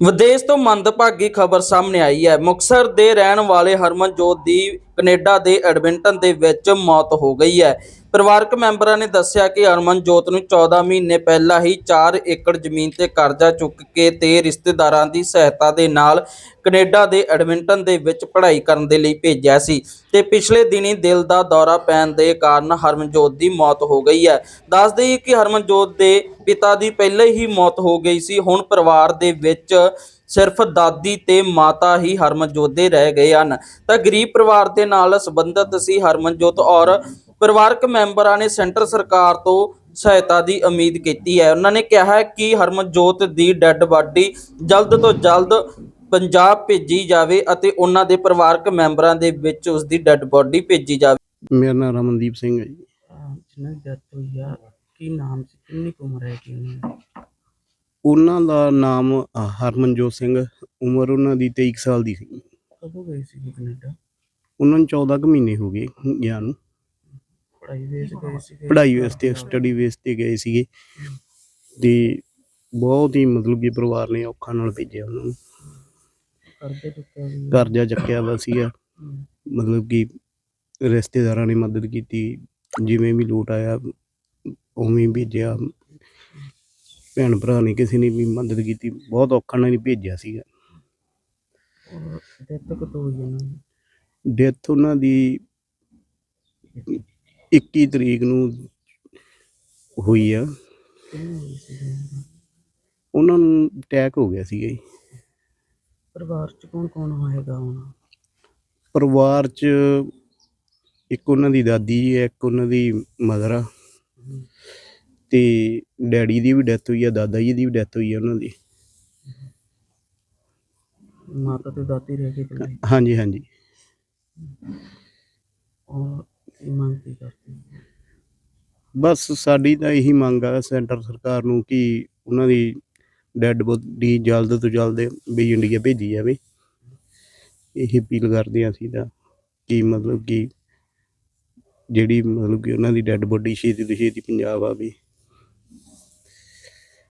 ਵਿਦੇਸ਼ ਤੋਂ ਮੰਦਭਾਗੀ ਖਬਰ ਸਾਹਮਣੇ ਆਈ ਹੈ। ਮੁਕਸਰ ਦੇ ਰਹਿਣ ਵਾਲੇ ਹਰਮਨਜੋਤ ਦੀ ਕੈਨੇਡਾ ਦੇ ਐਡਮਿੰਟਨ ਦੇ ਵਿੱਚ ਮੌਤ ਹੋ ਗਈ ਹੈ। ਪਰਿਵਾਰਕ ਮੈਂਬਰਾਂ ਨੇ ਦੱਸਿਆ ਕਿ ਹਰਮਨਜੋਤ ਨੂੰ 14 ਮਹੀਨੇ ਪਹਿਲਾਂ ਹੀ 4 ਏਕੜ ਜ਼ਮੀਨ ਤੇ ਕਰਜ਼ਾ ਚੁੱਕ ਕੇ ਤੇ ਰਿਸ਼ਤੇਦਾਰਾਂ ਦੀ ਸਹਾਇਤਾ ਦੇ ਨਾਲ ਕੈਨੇਡਾ ਦੇ ਐਡਮਿੰਟਨ ਦੇ ਵਿੱਚ ਪੜ੍ਹਾਈ ਕਰਨ ਦੇ ਲਈ ਭੇਜਿਆ ਸੀ ਤੇ ਪਿਛਲੇ ਦਿਨੀ ਦਿਲ ਦਾ ਦੌਰਾ ਪੈਣ ਦੇ ਕਾਰਨ ਹਰਮਨਜੋਤ ਦੀ ਮੌਤ ਹੋ ਗਈ ਹੈ। ਦੱਸ ਦੇਈਏ ਕਿ ਹਰਮਨਜੋਤ ਦੇ ਪਿਤਾ ਦੀ ਪਹਿਲੇ ਹੀ ਮੌਤ ਹੋ ਗਈ ਸੀ। ਹੁਣ ਪਰਿਵਾਰ ਦੇ ਵਿੱਚ ਸਿਰਫ ਦਾਦੀ ਤੇ ਮਾਤਾ ਹੀ ਹਰਮਨਜੋਤ ਦੇ ਰਹਿ ਗਏ ਹਨ। ਤਾਂ ਗਰੀਬ ਪਰਿਵਾਰ ਦੇ ਨਾਲ ਸੰਬੰਧਿਤ ਸੀ ਹਰਮਨਜੋਤ ਔਰ ਪਰਿਵਾਰਕ ਮੈਂਬਰਾਂ ਨੇ ਸੈਂਟਰ ਸਰਕਾਰ ਤੋਂ ਸਹਾਇਤਾ ਦੀ ਉਮੀਦ ਕੀਤੀ ਹੈ। ਉਹਨਾਂ ਨੇ ਕਿਹਾ ਹੈ ਕਿ ਹਰਮਨਜੋਤ ਦੀ ਡੈੱਡ ਬਾਡੀ ਜਲਦ ਤੋਂ ਜਲਦ ਪੰਜਾਬ ਭੇਜੀ ਜਾਵੇ ਅਤੇ ਉਹਨਾਂ ਦੇ ਪਰਿਵਾਰਕ ਮੈਂਬਰਾਂ ਦੇ ਵਿੱਚ ਉਸ ਦੀ ਡੈੱਡ ਬਾਡੀ ਭੇਜੀ ਜਾਵੇ। ਮੇਰਾ ਨਾਮ ਰਮਨਦੀਪ ਸਿੰਘ ਹੈ ਜੀ। ਜਿਹਨਾਂ ਦੀ ਡੈਥ ਹੋਈ ਆ ਕੀ ਨਾਮ ਸੀ? ਕਿੰਨੀ ਉਮਰ ਹੈ ਕੀ ਉਹਨਾਂ ਦੀ? ਉਹਨਾਂ ਦਾ ਨਾਮ ਹਰਮਨਜੋਤ ਸਿੰਘ ਉਮਰ ਉਹਨਾਂ ਦੀ 23 ਕੁ ਸਾਲ ਦੀ ਸੀ। ਕਦੋਂ ਗਏ ਸੀ ਕੈਨੇਡਾ? ਉਹਨਾਂ ਨੂੰ 14 ਕੁ ਮਹੀਨੇ ਹੋ ਗਏ ਗਿਆ ਨੂੰ। ਪੜ੍ਹਾਈ ਵੇਸ ਗਏ ਸੀ ਪੜ੍ਹਾਈ ਵਾਸਤੇ ਸਟੱਡੀ ਬੇਸ ਤੇ ਗਏ ਸੀਗੇ। ਤੇ ਬਹੁਤ ਹੀ ਮਤਲਬ ਕਿ ਪਰਿਵਾਰ ਨੇ ਔਖਾ ਨਾਲ ਭੇਜਿਆ ਉਹਨਾਂ ਨੂੰ। ਕਰਦੇ ਚੁੱਕਿਆ ਵੀ। ਕਰਜ਼ਾ ਚੱਕਿਆ ਵਾ ਸੀਗਾ। ਮਤਲਬ ਕਿ ਰਿਸ਼ਤੇਦਾਰਾਂ ਨੇ ਮਦਦ ਕੀਤੀ। ਜਿਵੇਂ ਵੀ ਲੋਟ ਆਇਆ ਉਵੇਂ ਹੀ ਭੇਜਿਆ। ਭੈਣ ਭਰਾ ਨੇ ਕਿਸੇ ਨੇ ਵੀ ਮਦਦ ਕੀਤੀ। ਬਹੁਤ ਔਖਾ ਨਾਲ ਹੀ ਭੇਜਿਆ ਸੀਗਾ। ਔਰ ਡੈਥ ਕਦੋਂ ਹੋਈ ਉਹਨਾਂ ਦੀ? ਡੈਥ ਉਹਨਾਂ ਦੀ 21 ਤਰੀਕ ਨੂੰ ਹੋਈ ਆ? ਉਹਨਾਂ ਨੂੰ ਅਟੈਕ ਹੋ ਗਿਆ ਸੀਗਾ ਜੀ। ਪਰਿਵਾਰ ਚ ਕੌਣ ਕੌਣ ਹੋਏਗਾ ਹੁਣ? ਪਰਿਵਾਰ 'ਚ ਇੱਕ ਉਹਨਾਂ ਦੀ ਦਾਦੀ ਜੀ ਹੈ ਇੱਕ ਉਹਨਾਂ ਦੀ ਮਦਰ ਆ। ਤੇ ਡੈਡੀ ਦੀ ਵੀ ਡੈਥ ਹੋਈ ਆ ਦਾਦਾ ਜੀ ਦੀ ਵੀ ਡੈਥ ਹੋਈ ਆ ਉਹਨਾਂ ਦੀ। ਮਾਤਾ ਤੇ ਦਾਦੀ ਰਹਿ ਗਏ ਹਾਂਜੀ ਹਾਂਜੀ ਔਰ ਕੀ ਮੰਗ ਕੀ ਕਰਦੇ ਬਸ ਸਾਡੀ ਤਾਂ ਇਹੀ ਮੰਗ ਆ ਸੈਂਟਰ ਸਰਕਾਰ ਨੂੰ ਕਿ ਉਹਨਾਂ ਦੀ ਡੈੱਡ ਬੋਡੀ ਜਲਦ ਤੋਂ ਜਲਦ ਵੀ ਇੰਡੀਆ ਭੇਜੀ ਜਾਵੇ। ਇਹ ਅਪੀਲ ਕਰਦੇ ਹਾਂ ਅਸੀਂ ਤਾਂ ਕਿ ਮਤਲਬ ਕਿ ਜਿਹੜੀ ਮਤਲਬ ਕਿ ਉਹਨਾਂ ਦੀ ਡੈੱਡ ਬੋਡੀ ਛੇਤੀ ਤੋਂ ਛੇਤੀ ਪੰਜਾਬ ਆਵੇ।